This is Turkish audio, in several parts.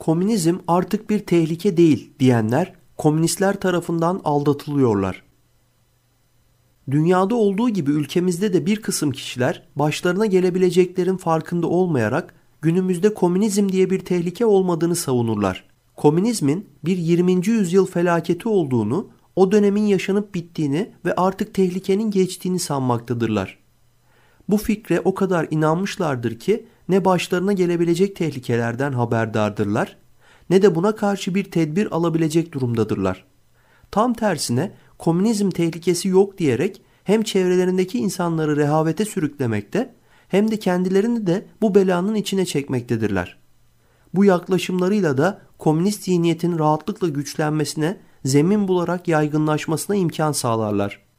Komünizm artık bir tehlike değil diyenler komünistler tarafından aldatılıyorlar. Dünyada olduğu gibi ülkemizde de bir kısım kişiler başlarına gelebileceklerin farkında olmayarak günümüzde komünizm diye bir tehlike olmadığını savunurlar. Komünizmin bir 20. yüzyıl felaketi olduğunu, o dönemin yaşanıp bittiğini ve artık tehlikenin geçtiğini sanmaktadırlar. Bu fikre o kadar inanmışlardır ki ne başlarına gelebilecek tehlikelerden haberdardırlar ne de buna karşı bir tedbir alabilecek durumdadırlar. Tam tersine komünizm tehlikesi yok diyerek hem çevrelerindeki insanları rehavete sürüklemekte hem de kendilerini de bu belanın içine çekmektedirler. Bu yaklaşımlarıyla da komünist zihniyetin rahatlıkla güçlenmesine, zemin bularak yaygınlaşmasına imkan sağlarlar.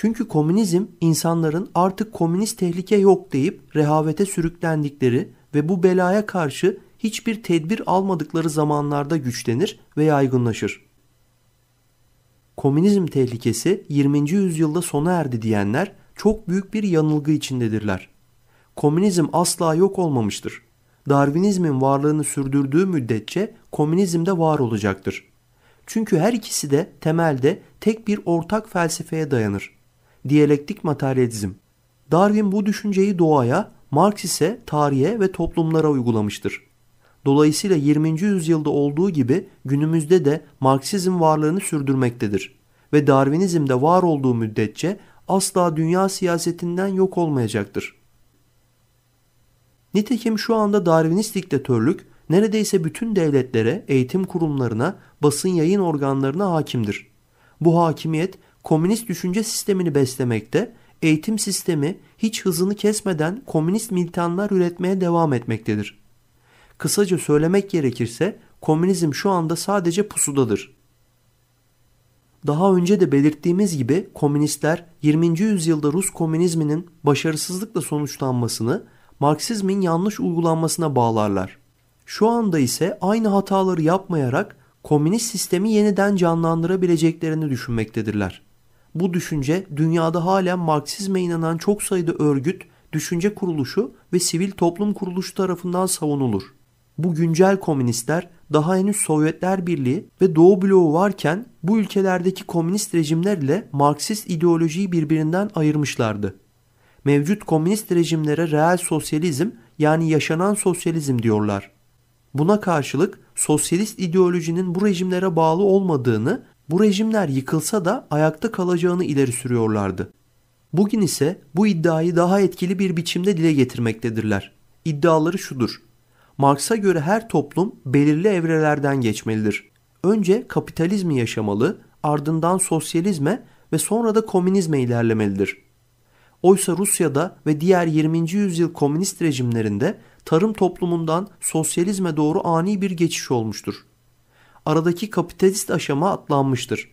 Çünkü komünizm insanların artık komünist tehlike yok deyip rehavete sürüklendikleri ve bu belaya karşı hiçbir tedbir almadıkları zamanlarda güçlenir ve yaygınlaşır. Komünizm tehlikesi 20. yüzyılda sona erdi diyenler çok büyük bir yanılgı içindedirler. Komünizm asla yok olmamıştır. Darwinizmin varlığını sürdürdüğü müddetçe komünizm de var olacaktır. Çünkü her ikisi de temelde tek bir ortak felsefeye dayanır. Diyalektik materyalizm. Darwin bu düşünceyi doğaya, Marx ise tarihe ve toplumlara uygulamıştır. Dolayısıyla 20. yüzyılda olduğu gibi günümüzde de Marksizm varlığını sürdürmektedir. Ve Darwinizm de var olduğu müddetçe asla dünya siyasetinden yok olmayacaktır. Nitekim şu anda Darwinist diktatörlük neredeyse bütün devletlere, eğitim kurumlarına, basın yayın organlarına hakimdir. Bu hakimiyet komünist düşünce sistemini beslemekte, eğitim sistemi hiç hızını kesmeden komünist militanlar üretmeye devam etmektedir. Kısaca söylemek gerekirse komünizm şu anda sadece pusudadır. Daha önce de belirttiğimiz gibi komünistler 20. yüzyılda Rus komünizminin başarısızlıkla sonuçlanmasını Marksizmin yanlış uygulanmasına bağlarlar. Şu anda ise aynı hataları yapmayarak komünist sistemi yeniden canlandırabileceklerini düşünmektedirler. Bu düşünce dünyada halen Marksizme inanan çok sayıda örgüt, düşünce kuruluşu ve sivil toplum kuruluşu tarafından savunulur. Bu güncel komünistler daha henüz Sovyetler Birliği ve Doğu bloğu varken bu ülkelerdeki komünist rejimler ile Marksist ideolojiyi birbirinden ayırmışlardı. Mevcut komünist rejimlere reel sosyalizm yani yaşanan sosyalizm diyorlar. Buna karşılık sosyalist ideolojinin bu rejimlere bağlı olmadığını, bu rejimler yıkılsa da ayakta kalacağını ileri sürüyorlardı. Bugün ise bu iddiayı daha etkili bir biçimde dile getirmektedirler. İddiaları şudur. Marx'a göre her toplum belirli evrelerden geçmelidir. Önce kapitalizmi yaşamalı, ardından sosyalizme ve sonra da komünizme ilerlemelidir. Oysa Rusya'da ve diğer 20. yüzyıl komünist rejimlerinde tarım toplumundan sosyalizme doğru ani bir geçiş olmuştur. Aradaki kapitalist aşama atlanmıştır.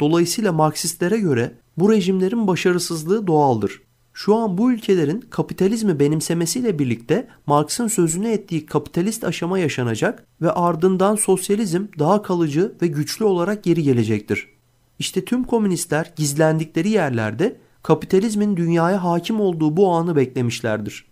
Dolayısıyla Marksistlere göre bu rejimlerin başarısızlığı doğaldır. Şu an bu ülkelerin kapitalizmi benimsemesiyle birlikte Marx'ın sözünü ettiği kapitalist aşama yaşanacak ve ardından sosyalizm daha kalıcı ve güçlü olarak geri gelecektir. İşte tüm komünistler gizlendikleri yerlerde kapitalizmin dünyaya hakim olduğu bu anı beklemişlerdir.